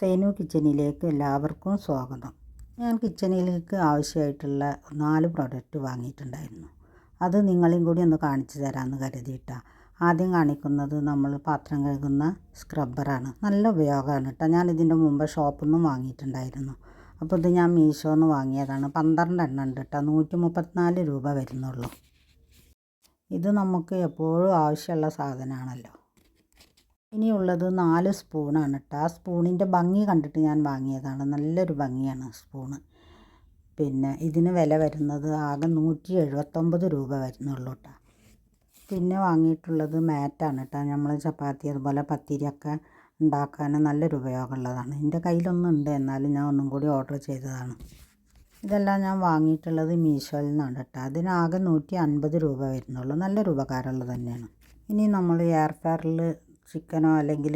സേനു കിച്ചണിലേക്ക് എല്ലാവർക്കും സ്വാഗതം. ഞാൻ കിച്ചണിലേക്ക് ആവശ്യമായിട്ടുള്ള നാല് പ്രൊഡക്റ്റ് വാങ്ങിയിട്ടുണ്ടായിരുന്നു. അത് നിങ്ങളെയും കൂടി ഒന്ന് കാണിച്ചു തരാമെന്ന് കരുതിയിട്ടാണ് ആദ്യം കാണിക്കുന്നത് നമ്മൾ പാത്രം കഴുകുന്ന സ്ക്രബ്ബറാണ്. നല്ല ഉപയോഗമാണ് കേട്ടോ. ഞാൻ ഇതിന്റെ മുമ്പ് ഷോപ്പിൽ നിന്നും വാങ്ങിയിട്ടുണ്ടായിരുന്നു. അപ്പോൾ ഇത് ഞാൻ മീഷോന്ന് വാങ്ങിയതാണ്. പന്ത്രണ്ട് എണ്ണം ഉണ്ട് കേട്ടോ. നൂറ്റി മുപ്പത്തിനാല് രൂപ വരുന്നുള്ളൂ. ഇത് നമുക്ക് എപ്പോഴും ആവശ്യമുള്ള സാധനമാണല്ലോ. ഇനിയുള്ളത് നാല് സ്പൂണാണ് കേട്ടോ ആ സ്പൂണിന്റെ ഭംഗി കണ്ടിട്ട് ഞാൻ വാങ്ങിയതാണ്. നല്ലൊരു ഭംഗിയാണ് സ്പൂണ്. പിന്നെ ഇതിന് വില വരുന്നത് ആകെ നൂറ്റി എഴുപത്തൊമ്പത് രൂപ വരുന്നുള്ളൂ കേട്ടോ പിന്നെ വാങ്ങിയിട്ടുള്ളത് മാറ്റാണ് കേട്ടോ നമ്മൾ ചപ്പാത്തി അതുപോലെ പത്തിരിയൊക്കെ ഉണ്ടാക്കാൻ നല്ലൊരു ഉപയോഗമുള്ളതാണ്. എന്റെ കയ്യിലൊന്നും ഉണ്ട് എന്നാലും ഞാൻ ഒന്നും കൂടി ഓർഡർ ചെയ്തതാണ്. ഇതെല്ലാം ഞാൻ വാങ്ങിയിട്ടുള്ളത് മീഷോയിൽ നിന്നാണ് കേട്ടോ അതിനാകെ നൂറ്റി അൻപത് രൂപ വരുന്നുള്ളൂ. നല്ലൊരു ഉപകാരമുള്ളത് തന്നെയാണ്. ഇനി നമ്മൾ എയർ ഫയറിൽ ചിക്കനോ അല്ലെങ്കിൽ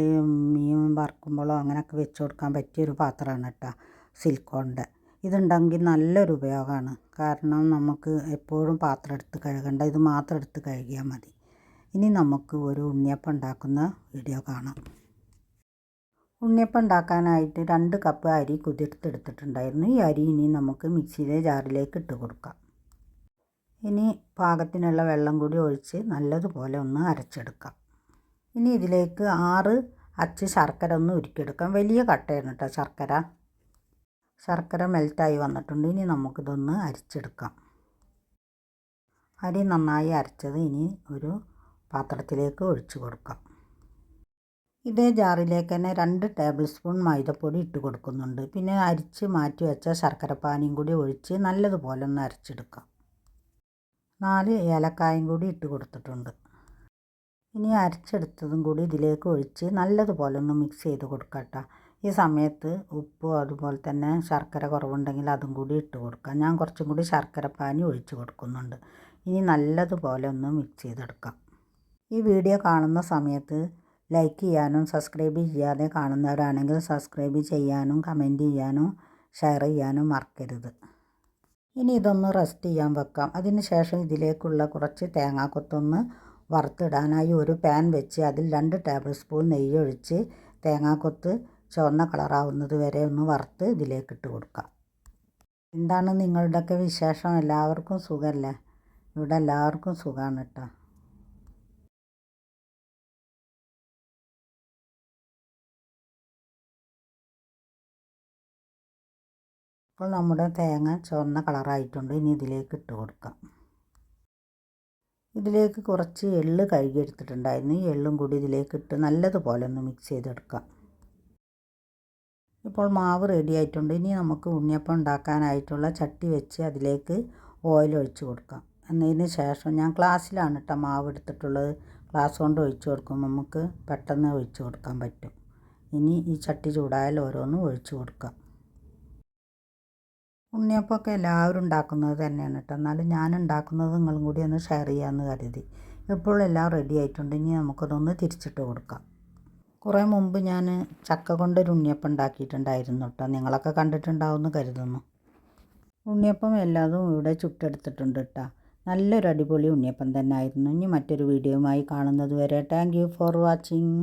മീൻ വറുക്കുമ്പോഴോ അങ്ങനെയൊക്കെ വെച്ച് കൊടുക്കാൻ പറ്റിയൊരു പാത്രമാണ് കേട്ടോ സിലിക്കോണിന്റെ ഇതുണ്ടെങ്കിൽ നല്ലൊരു ഉപയോഗമാണ്. കാരണം നമുക്ക് എപ്പോഴും പാത്രം എടുത്ത് കഴുകണ്ട ഇത് മാത്രം എടുത്ത് കഴുകിയാൽ മതി. ഇനി നമുക്ക് ഒരു ഉണ്ണിയപ്പം ഉണ്ടാക്കുന്ന വീഡിയോ കാണാം. ഉണ്ണിയപ്പം ഉണ്ടാക്കാനായിട്ട് രണ്ട് കപ്പ് അരി കുതിർത്തെടുത്തിട്ടുണ്ടായിരുന്നു. ഈ അരി ഇനി നമുക്ക് മിക്സിയിലെ ജാറിലേക്ക് ഇട്ട് കൊടുക്കാം. ഇനി പാകത്തിനുള്ള വെള്ളം കൂടി ഒഴിച്ച് നല്ലതുപോലെ ഒന്ന് അരച്ചെടുക്കാം. ഇനി ഇതിലേക്ക് ആറ് അച്ച് ശർക്കര ഒന്ന് ഉരുക്കിയെടുക്കാം. വലിയ കട്ടയാണ് കേട്ടോ ശർക്കര. ശർക്കര മെൽറ്റായി വന്നിട്ടുണ്ട്. ഇനി നമുക്കിതൊന്ന് അരിച്ചെടുക്കാം. അരി നന്നായി അരച്ചത് ഇനി ഒരു പാത്രത്തിലേക്ക് ഒഴിച്ചു കൊടുക്കാം. ഇതേ ജാറിലേക്ക് തന്നെ രണ്ട് ടേബിൾ സ്പൂൺ മൈദപ്പൊടി ഇട്ട് കൊടുക്കുന്നുണ്ട്. പിന്നെ അരിച്ച് മാറ്റി വെച്ച ശർക്കര പാനിയും കൂടി ഒഴിച്ച് നല്ലതുപോലെ ഒന്ന് അരച്ചെടുക്കാം. നാല് ഏലക്കായും കൂടി ഇട്ട് കൊടുത്തിട്ടുണ്ട്. ഇനി അരച്ചെടുത്തതും കൂടി ഇതിലേക്ക് ഒഴിച്ച് നല്ലതുപോലെ ഒന്ന് മിക്സ് ചെയ്ത് കൊടുക്കട്ടോ ഈ സമയത്ത് ഉപ്പും അതുപോലെ തന്നെ ശർക്കര കുറവുണ്ടെങ്കിൽ അതും കൂടി ഇട്ട് കൊടുക്കാം. ഞാൻ കുറച്ചും കൂടി ശർക്കര പാനി ഒഴിച്ച് കൊടുക്കുന്നുണ്ട്. ഇനി നല്ലതുപോലെ ഒന്ന് മിക്സ് ചെയ്തെടുക്കാം. ഈ വീഡിയോ കാണുന്ന സമയത്ത് ലൈക്ക് ചെയ്യാനും സബ്സ്ക്രൈബ് ചെയ്യാതെ കാണുന്നവരാണെങ്കിൽ സബ്സ്ക്രൈബ് ചെയ്യാനും കമന്റ് ചെയ്യാനും ഷെയർ ചെയ്യാനും മറക്കരുത്. ഇനി ഇതൊന്ന് റെസ്റ്റ് ചെയ്യാൻ വെക്കാം. അതിന് ശേഷം ഇതിലേക്കുള്ള കുറച്ച് തേങ്ങാക്കൊത്തൊന്ന് വറുത്തിടാനായി ഒരു പാൻ വെച്ച് അതിൽ രണ്ട് ടേബിൾ സ്പൂൺ നെയ്യ് ഒഴിച്ച് തേങ്ങാക്കൊത്ത് ചുവന്ന കളറാവുന്നത് വരെ ഒന്ന് വറുത്ത് ഇതിലേക്ക് ഇട്ട് കൊടുക്കാം. എന്താണ് നിങ്ങളുടെയൊക്കെ വിശേഷം? എല്ലാവർക്കും സുഖമല്ലേ ഇവിടെ എല്ലാവർക്കും സുഖമാണ് കേട്ടോ അപ്പോൾ നമ്മുടെ തേങ്ങ ചുവന്ന കളറായിട്ടുണ്ട് ഇനി ഇതിലേക്ക് ഇട്ട് കൊടുക്കാം. ഇതിലേക്ക് കുറച്ച് എള്ള് കഴുകിയെടുത്തിട്ടുണ്ടായിരുന്നു ഈ എള്ളും കൂടി ഇതിലേക്ക് ഇട്ട് നല്ലതുപോലെ ഒന്ന് മിക്സ് ചെയ്തെടുക്കാം. ഇപ്പോൾ മാവ് റെഡി ആയിട്ടുണ്ട്. ഇനി നമുക്ക് ഉണ്ണിയപ്പം ഉണ്ടാക്കാനായിട്ടുള്ള ചട്ടി വെച്ച് അതിലേക്ക് ഓയിൽ ഒഴിച്ച് കൊടുക്കാം. എന്നതിന് ശേഷം ഞാൻ ഗ്ലാസ്സിലാണ് കേട്ടോ മാവ് എടുത്തിട്ടുള്ളത്. ഗ്ലാസ് കൊണ്ട് ഒഴിച്ച് കൊടുക്കും നമുക്ക് പെട്ടെന്ന് ഒഴിച്ച് കൊടുക്കാൻ പറ്റും. ഇനി ഈ ചട്ടി ചൂടായാൽ ഓരോന്നും ഒഴിച്ച് കൊടുക്കാം. ഉണ്ണിയപ്പമൊക്കെ എല്ലാവരും ഉണ്ടാക്കുന്നത് തന്നെയാണ് കേട്ടോ. എന്നാലും ഞാൻ ഉണ്ടാക്കുന്നത് നിങ്ങളും കൂടി ഒന്ന് ഷെയർ ചെയ്യാമെന്ന് കരുതി. ഇപ്പോൾ എല്ലാം റെഡി ആയിട്ടുണ്ട്. ഇനി നമുക്കതൊന്ന് തിരിച്ചിട്ട് കൊടുക്കാം. കുറേ മുമ്പ് ഞാൻ ചക്ക കൊണ്ടൊരു ഉണ്ണിയപ്പം ഉണ്ടാക്കിയിട്ടുണ്ടായിരുന്നു കേട്ടോ. നിങ്ങളൊക്കെ കണ്ടിട്ടുണ്ടാവുമെന്ന് കരുതുന്നു. ഉണ്ണിയപ്പം എല്ലാതും ഇവിടെ ചുട്ടെടുത്തിട്ടുണ്ട് കേട്ടോ. നല്ലൊരു അടിപൊളി ഉണ്ണിയപ്പം തന്നെ ആയിരുന്നു ഇനി മറ്റൊരു വീഡിയോയുമായി കാണുന്നത് വരെ താങ്ക് ഫോർ വാച്ചിങ്